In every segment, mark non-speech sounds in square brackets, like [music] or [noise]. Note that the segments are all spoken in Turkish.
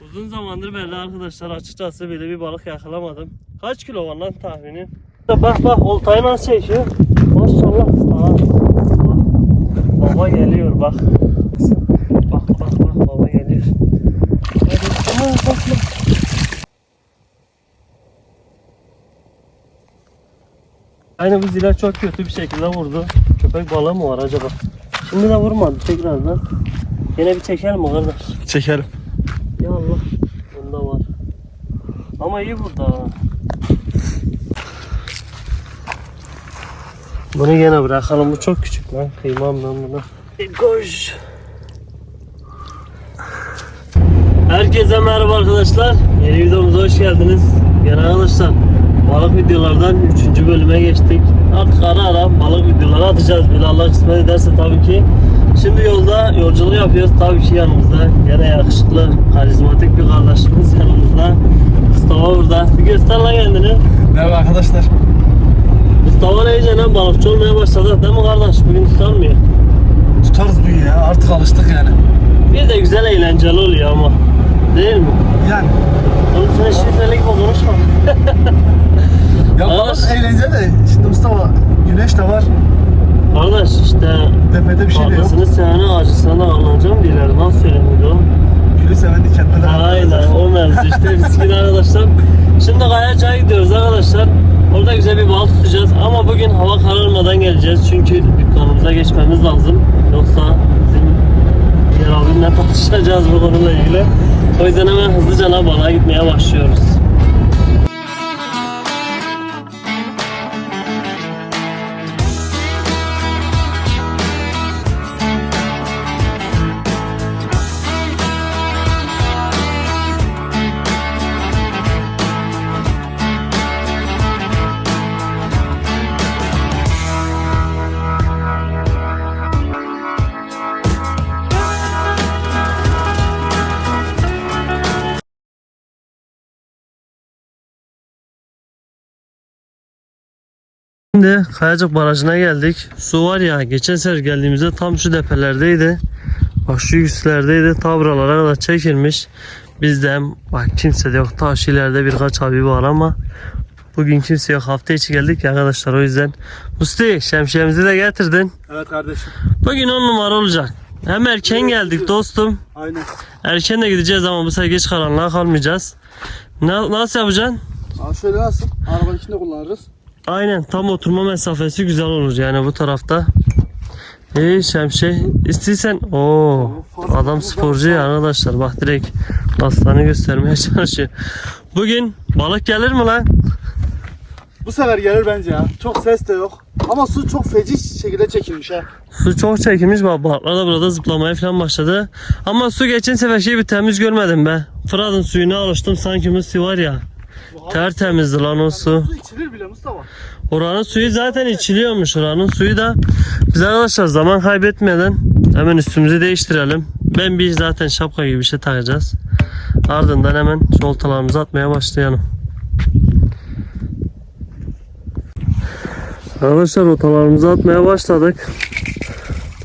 Uzun zamandır belli arkadaşlar açıkçası böyle bir balık yakalamadım. Kaç kilo var lan tahminin? Bak bak oltayı nasıl çekiyor. Maşallah. Aa, bak. Baba geliyor bak. Bak bak bak baba geliyor. Hadi aman bakma. Aynı bu zile çok kötü bir şekilde vurdu. Köpek balığı mı var acaba? Şimdi de vurmadı tekrardan. Yine bir çekelim mi kardeş? Çekerim. Ya Allah. Bunda var. Ama iyi burada. Bunu gene bırakalım. Bu çok küçük lan. Kıymam ben buna. Koş. Herkese merhaba arkadaşlar. Yeni videomuza hoş geldiniz. Gene arkadaşlar balık videolardan 3. bölüme geçtik. Artık ara ara balık videoları atacağız. Böyle Allah kısmet ederse tabii ki. Şimdi yolda yolculuk yapıyoruz. Tabii ki yanımızda gene yakışıklı, karizmatik bir kardeşimiz yanımızda. Mustafa burada. Bir göster lan kendini. Merhaba arkadaşlar. Mustafa ne iyice balıkçı olmaya başladı. Değil mi kardeş? Bugün tutanmıyor. Tutarız bugün ya. Artık alıştık yani. Bir de güzel eğlenceli oluyor ama. Değil mi? Yani. Oğlum sen şifrelik mi konuşma? [laughs] Ya balık eğlence de. Şimdi Mustafa güneş de var. Kardeş işte Tepede bir şey de yok. Ablasını sevene acısına ağlanacağım diyorlar. Nasıl söyleniyordu? Gülü seven dikenmeler. Aynen o mevzu işte miskin [laughs] arkadaşlar. Şimdi Kayaçay'a gidiyoruz arkadaşlar. Orada güzel bir balık tutacağız ama bugün hava kararmadan geleceğiz çünkü dükkanımıza geçmemiz lazım. Yoksa bizim diğer abimle [laughs] tartışacağız bu konuyla ilgili. O yüzden hemen hızlıca balığa gitmeye başlıyoruz. Şimdi Kayacık Barajı'na geldik. Su var ya geçen sefer geldiğimizde tam şu depelerdeydi. Bak şu yükslerdeydi. Ta buralara kadar çekilmiş. Bizde bak kimse de yok. Ta şu ileride birkaç abi var ama bugün kimse yok. Hafta içi geldik ya arkadaşlar o yüzden. Musti şemsiyemizi de getirdin. Evet kardeşim. Bugün on numara olacak. Hem erken geldik dostum. Aynen. Erken de gideceğiz ama bu sefer geç karanlığa kalmayacağız. Na- nasıl yapacaksın? Abi şöyle nasıl? Arabanın içinde kullanırız. Aynen tam oturma mesafesi güzel olur yani bu tarafta. İyi şemşe istiyorsan o adam sporcu ya arkadaşlar bak direkt aslanı göstermeye [laughs] çalışıyor. Bugün balık gelir mi lan? Bu sefer gelir bence ya. Çok ses de yok. Ama su çok feci şekilde çekilmiş ha. Su çok çekilmiş bak balıklar da burada zıplamaya falan başladı. Ama su geçen sefer şey bir temiz görmedim be. Fırat'ın suyuna alıştım sanki Musti var ya. Tertemizdi lan o su. Su içilir bile Mustafa. Oranın suyu zaten içiliyormuş oranın suyu da. Biz arkadaşlar zaman kaybetmeden hemen üstümüzü değiştirelim. Ben bir zaten şapka gibi bir şey takacağız. Ardından hemen şu oltalarımızı atmaya başlayalım. Arkadaşlar oltalarımızı atmaya başladık.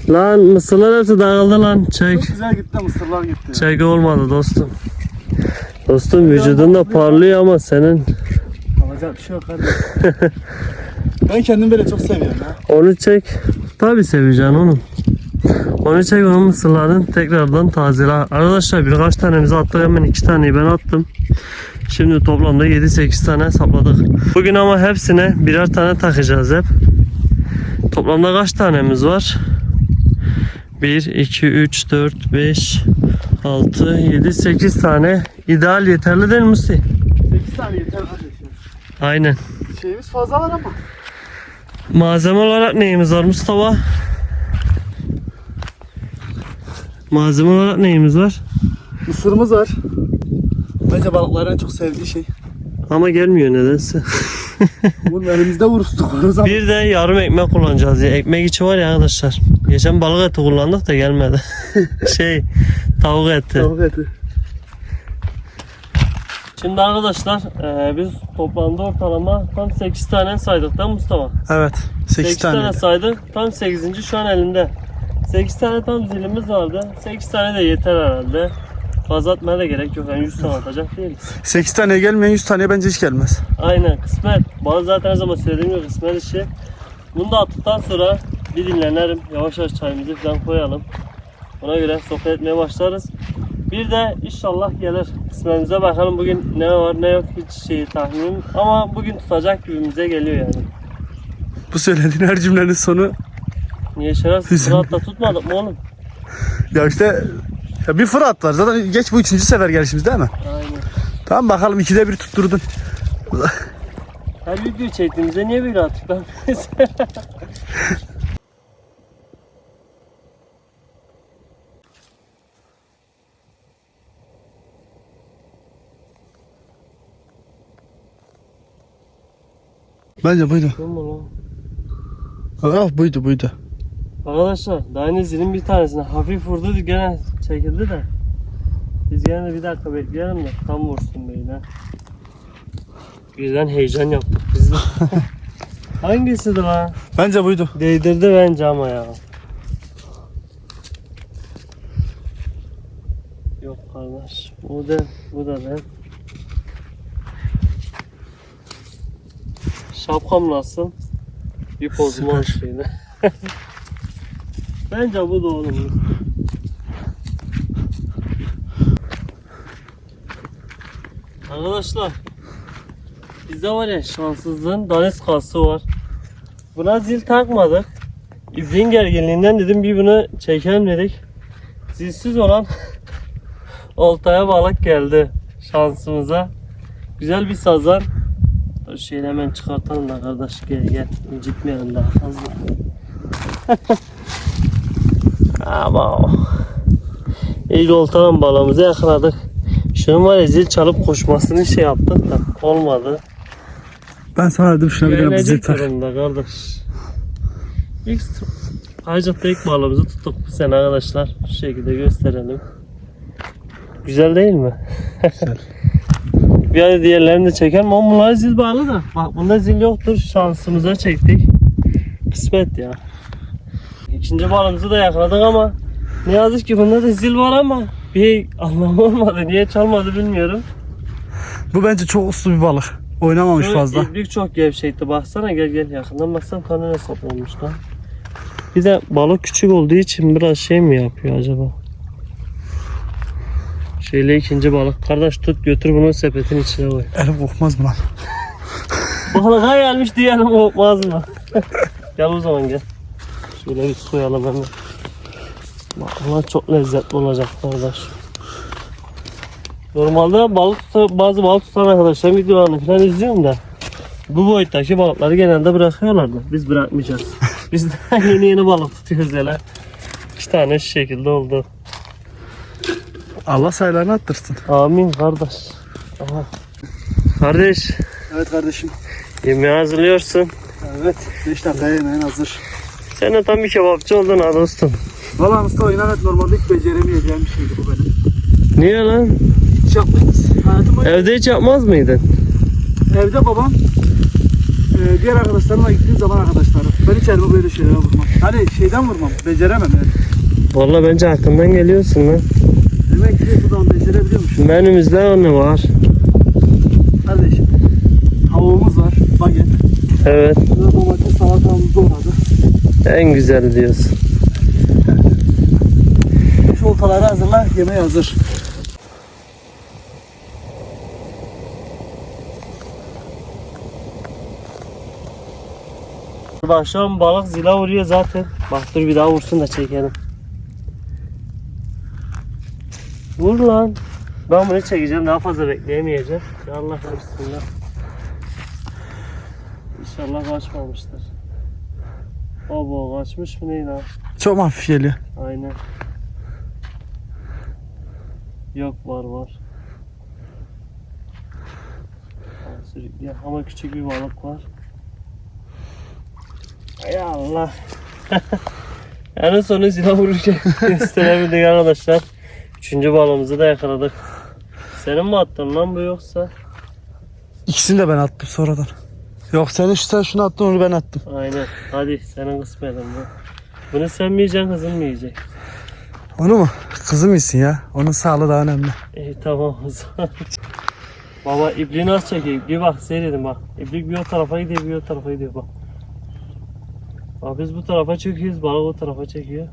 Lan mısırlar hepsi dağıldı lan. Çek. Çok güzel gitti mısırlar gitti. Çek olmadı dostum. Dostum vücudun da parlıyor ama senin Alacak bir şey yok kardeşim. [laughs] ben kendimi böyle çok seviyorum ya. Onu çek. Tabi seveceksin onu. Onu çek onun mısırların tekrardan tazele. Arkadaşlar birkaç tanemizi attık hemen iki taneyi ben attım. Şimdi toplamda 7-8 tane sapladık. Bugün ama hepsine birer tane takacağız hep. Toplamda kaç tanemiz var? 1, 2, 3, 4, 5, 6, 7, 8 tane. İdeal yeterli değil mi Musti? 8 tane yeter kardeşim. Aynen. Şeyimiz fazla var ama. Malzeme olarak neyimiz var Mustafa? Malzeme olarak neyimiz var? Mısırımız var. Bence balıkların en çok sevdiği şey. Ama gelmiyor nedense. [laughs] Bunun elimizde zaman. Bir de yarım ekmek kullanacağız ya. Ekmek içi var ya arkadaşlar. Geçen balık eti kullandık da gelmedi. [laughs] şey tavuk eti. Tavuk eti. Şimdi arkadaşlar e, biz toplamda ortalama tam 8 tane saydık değil mi Mustafa? Evet. 8, 8 tane saydık. Tam 8. şu an elinde. 8 tane tam zilimiz vardı. 8 tane de yeter herhalde. Fazla atmaya da gerek yok. Yani 100 tane atacak değiliz. 8 taneye gelmeyen 100 taneye bence hiç gelmez. Aynen kısmet. Bana zaten her zaman söylediğim gibi kısmet işi. Bunu da attıktan sonra bir dinlenelim. Yavaş yavaş çayımızı falan koyalım. Ona göre sohbet etmeye başlarız. Bir de inşallah gelir. Kısmetimize bakalım bugün ne var ne yok hiç şey tahminim. Ama bugün tutacak gibimize geliyor yani. Bu söylediğin her cümlenin sonu Niye şerefsiz Hüzün. Fırat'la tutmadık mı oğlum? ya işte ya bir Fırat var. Zaten geç bu üçüncü sefer gelişimiz değil mi? Aynen. Tamam bakalım ikide bir tutturdun. Her video çektiğimizde niye böyle attık lan? [laughs] Bence buydu. Mi lan? Ah buydu buydu. Arkadaşlar daha yeni zilin bir tanesine hafif vurdu gene çekildi de. Biz gene de bir dakika bekleyelim de tam vursun beyler. Birden heyecan yaptık biz de. [laughs] Hangisiydi lan? Bence buydu. Değdirdi bence ama ya. Yok kardeş. Bu da bu da ben. Şapkam nasıl? Bir pozum var şeyde. [laughs] Bence bu da oğlum. Arkadaşlar bizde var ya şanssızlığın daniskası var. Buna zil takmadık. İpliğin gerginliğinden dedim bir bunu çekelim dedik. Zilsiz olan [laughs] oltaya balık geldi şansımıza. Güzel bir sazan. Dur şeyi hemen çıkartalım da kardeş gel gel. İncitmeyelim daha fazla. [laughs] Ama İlk oltadan balığımızı yakaladık. Şunun var ya zil çalıp koşmasını şey yaptık da olmadı. Ben sana dedim şuna bir tane bizi Gelecek tak. durumda kardeş. İlk Aycık'ta ilk balığımızı tuttuk bu sene arkadaşlar. Şu şekilde gösterelim. Güzel değil mi? Güzel. [laughs] bir hadi diğerlerini de çekelim ama bunlar zil bağlı da. Bak bunda zil yoktur. Şansımıza çektik. Kısmet ya. İkinci balığımızı da yakaladık ama ne yazık ki bunda da zil var ama bir anlamı olmadı. Niye çalmadı bilmiyorum. Bu bence çok uslu bir balık. Oynamamış Şu fazla. İplik çok gevşekti. Baksana gel gel yakından baksan kanına saplanmış lan. Bir de balık küçük olduğu için biraz şey mi yapıyor acaba? Şöyle ikinci balık. Kardeş tut götür bunu sepetin içine koy. Elim kokmaz mı lan? Balığa gelmiş diyelim olmaz mı? gel o zaman gel. Şöyle bir soyalım hemen. Bunlar çok lezzetli olacak kardeş. Normalde balık tutan, bazı balık tutan arkadaşlar videolarını falan izliyorum da bu boyuttaki balıkları genelde bırakıyorlardı. Biz bırakmayacağız. Biz de yeni yeni balık tutuyoruz hele. İki tane şu şekilde oldu. Allah sayılarını attırsın. Amin kardeş. Aha. Kardeş Evet kardeşim. yemeği hazırlıyorsun. Evet. 5 dakikaya yemeğin hazır. Sen de tam bir kebapçı oldun ha dostum. Valla Mustafa inan et normalde hiç beceremeyeceğim bir şeydi bu benim. Niye lan? Hiç yapmayız. Hayatım Evde hiç yapmaz mıydın? evde babam e, diğer arkadaşlarımla gittiğim zaman arkadaşlarım. Ben hiç elime böyle şeylere vurmam. Hani şeyden vurmam. Beceremem yani. Vallahi bence aklından geliyorsun lan. Demek ki buradan becerebiliyormuşum. Menümüzde ne var? Kardeşim. Tavuğumuz var. Baget. Evet. Burada domates salatamızı doğradık. En güzel diyorsun. Şu oltaları hazırla. Yemeği hazır. An balık zila vuruyor zaten. Bak dur bir daha vursun da çekelim. Vur lan. Ben bunu çekeceğim daha fazla bekleyemeyeceğim. Ya Allah bismillah. İnşallah kaçmamıştır. Baba kaçmış mı ne lan? Çok hafif geliyor. Aynen. Yok var var. Sürükleyen ama küçük bir balık var. Ay Allah. [laughs] en sonu zila vururken [laughs] gösterebildik arkadaşlar. Üçüncü balığımızı da yakaladık. Senin mi attın lan bu yoksa? İkisini de ben attım sonradan. Yok sen sen şunu attın onu ben attım. Aynen. Hadi senin kısmetin bu. Bunu sen mi yiyeceksin kızın mı yiyecek? Onu mu? Kızım iyisin ya. Onun sağlığı daha önemli. İyi tamam o zaman. Baba ipliği nasıl çekiyor? İpliği bak seyredin bak. İplik bir o tarafa gidiyor bir o tarafa gidiyor bak. Bak biz bu tarafa çekiyoruz balık o tarafa çekiyor.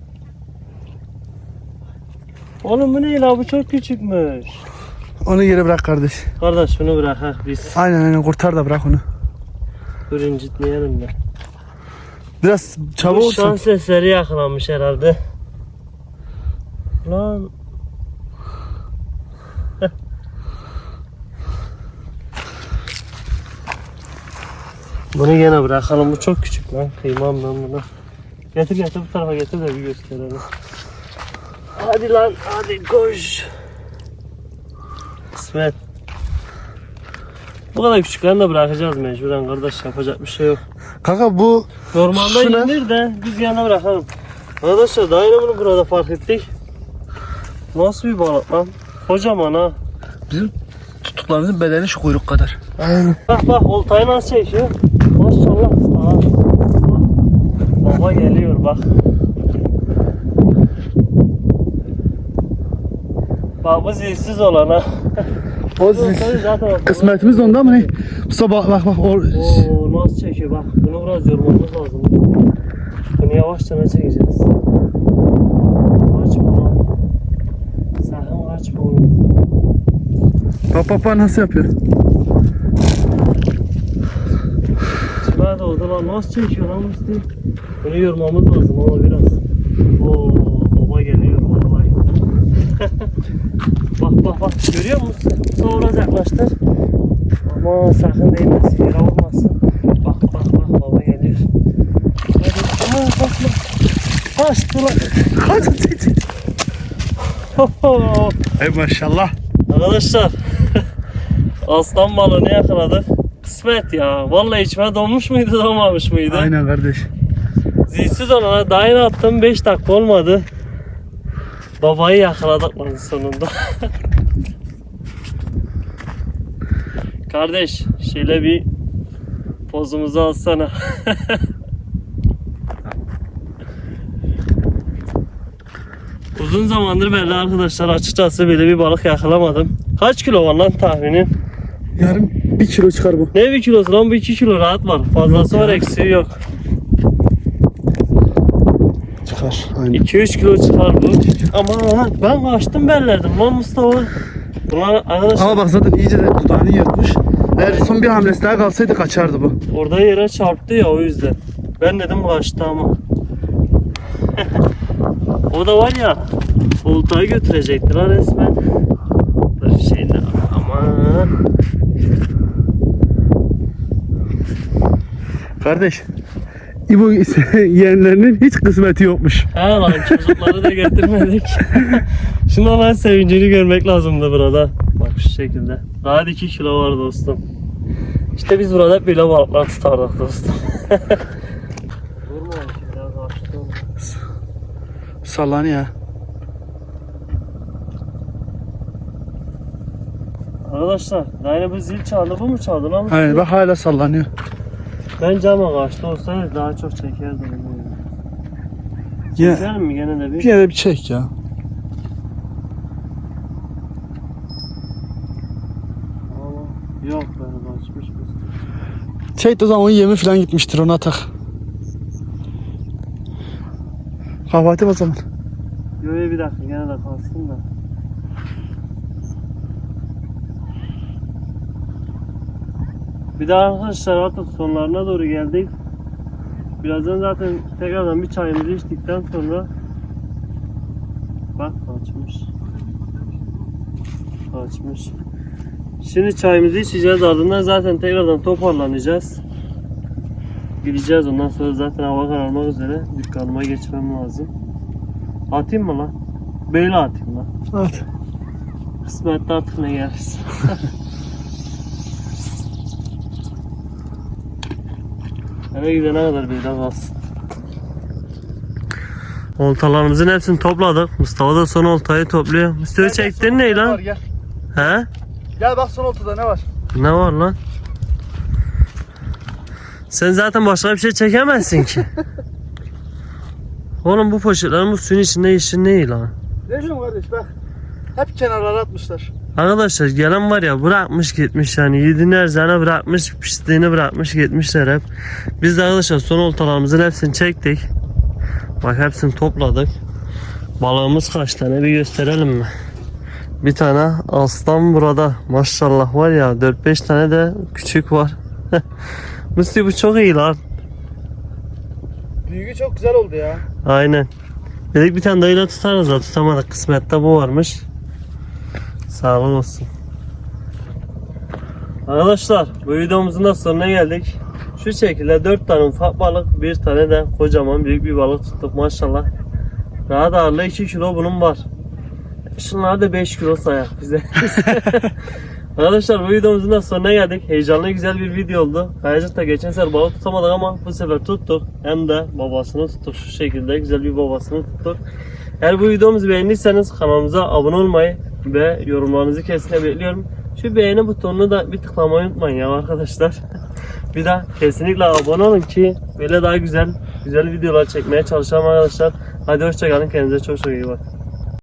Oğlum bu ne la bu çok küçükmüş. Onu geri bırak kardeş. Kardeş bunu bırak ha biz. Aynen aynen kurtar da bırak onu. Dur incitmeyelim de. Biraz çabuk Bu olsun. şans eseri yakalanmış herhalde. Lan. [laughs] Bunu gene bırakalım. Bu çok küçük lan. Kıymam ben bunu. Getir getir bu tarafa getir de bir gösterelim. Hadi lan hadi koş. Kısmet. Bu kadar küçüklerini de bırakacağız mecburen kardeş yapacak bir şey yok. Kanka bu Normalde Şu ne? yenir de biz yana bırakalım. Arkadaşlar daha yeni bunu burada fark ettik. Nasıl bir balık lan? Kocaman ha. bizim tutuklarımızın bedeni şu kuyruk kadar. Aynen. Bak bak oltayı nasıl çekiyor. Maşallah. Aa. Baba geliyor bak. Bak bu zilsiz olan ha. O zaten kısmetimiz onda mı ne? Usta bak bak bak. O... Oo nasıl çekiyor bak. Bunu biraz yormamız lazım. Bunu yavaşça çekeceğiz. Kaçma lan. Sakın kaçma oğlum. Bak bak bak nasıl yapıyor. Kime doğdu lan nasıl çekiyor lan Musti? Bunu yormamız lazım ama biraz. Oo baba geliyor. [laughs] bak bak bak görüyor musun? Mustafa biraz yaklaştır. Ama sakın değmesin yere vurmasın. Bak bak bak baba geliyor. Hadi aman bakma. Kaçtı lan. Ey maşallah. Arkadaşlar [laughs] aslan balığını yakaladık. Kısmet ya. Vallahi içime donmuş muydu donmamış mıydı? Aynen kardeş. Zilsiz olana daha yeni attım 5 dakika olmadı. Babayı yakaladık lan sonunda. Kardeş şöyle bir pozumuzu alsana. Uzun zamandır belli arkadaşlar açıkçası böyle bir balık yakalamadım. Kaç kilo var lan tahminin? Yarım bir kilo çıkar bu. Ne bir kilosu lan bu 2 kilo rahat var. Fazlası var eksiği yok. Çıkar. Aynen. 2-3 kilo çıkar bu. Ama ben kaçtım bellerdim lan Mustafa. Bunlar arkadaşlar Ama bak zaten iyice de dudağını yırtmış. Eğer son bir hamlesi daha kalsaydı kaçardı bu. orada yere çarptı ya o yüzden. Ben dedim kaçtı ama. [laughs] o da var ya oltayı götürecekti lan resmen. Dur şeyde aman. Kardeş. İbo [laughs] yeğenlerinin hiç kısmeti yokmuş. He lan çocukları da getirmedik. [laughs] Şuna lan sevincini görmek lazımdı burada. Bak şu şekilde. Rahat 2 kilo var dostum. İşte biz burada böyle balıklar tutardık dostum. [laughs] Vurma ya. Arkadaşlar yani bu zil çaldı bu mu çaldı lan? Aynen bak hala sallanıyor. Bence ama kaçtı olsaydı daha çok çekerdim. Yine, Çeker mi gene de bir? bir yere bir çek ya. Ama Yok be kaçmış mı? Çek de o zaman onun yemi falan gitmiştir ona tak. Kahvaltı o zaman. Yok, bir dakika gene de kalsın da. Bir daha arkadaşlar artık sonlarına doğru geldik. Birazdan zaten tekrardan bir çayımızı içtikten sonra Bak kaçmış. Kaçmış. Şimdi çayımızı içeceğiz ardından zaten tekrardan toparlanacağız. Gideceğiz ondan sonra zaten hava kararmak üzere dükkanıma geçmem lazım. Atayım mı lan? Böyle atayım lan. Evet. Kısmette artık ne gelirse. [laughs] Eve gidene kadar bir daha kalsın. Oltalarımızın hepsini topladık. Mustafa da son oltayı topluyor. Mustafa çektin ne lan? Gel. He? Gel bak son ortada ne var? Ne var lan? Sen zaten başka bir şey çekemezsin ki. [laughs] Oğlum bu poşetlerin bu suyun içinde işin ne lan? Recep kardeş bak. Hep kenarlara atmışlar. Arkadaşlar gelen var ya bırakmış gitmiş yani yediğini erzağına bırakmış pisliğini bırakmış gitmişler hep. Biz de arkadaşlar son oltalarımızın hepsini çektik. Bak hepsini topladık. Balığımız kaç tane bir gösterelim mi? Bir tane aslan burada maşallah var ya 4-5 tane de küçük var. [laughs] Musti bu çok iyi lan. Büyüğü çok güzel oldu ya. Aynen. Dedik bir tane dayıyla tutarız da tutamadık. Kısmette bu varmış. Sağ olsun. Arkadaşlar bu videomuzun da sonuna geldik. Şu şekilde 4 tane ufak balık, bir tane de kocaman büyük bir balık tuttuk maşallah. Daha da ağırlığı 2 kilo bunun var. Şunlar da 5 kilo sayak bize. [laughs] Arkadaşlar bu videomuzun da sonuna geldik. Heyecanlı güzel bir video oldu. Kayacık'ta geçen sefer balık tutamadık ama bu sefer tuttuk. Hem de babasını tuttuk. Şu şekilde güzel bir babasını tuttuk. Eğer bu videomuzu beğendiyseniz kanalımıza abone olmayı ve yorumlarınızı kesinlikle bekliyorum. Şu beğeni butonunu da bir tıklamayı unutmayın ya arkadaşlar. [laughs] bir de kesinlikle abone olun ki böyle daha güzel güzel videolar çekmeye çalışalım arkadaşlar. Hadi hoşçakalın kendinize çok çok iyi bakın.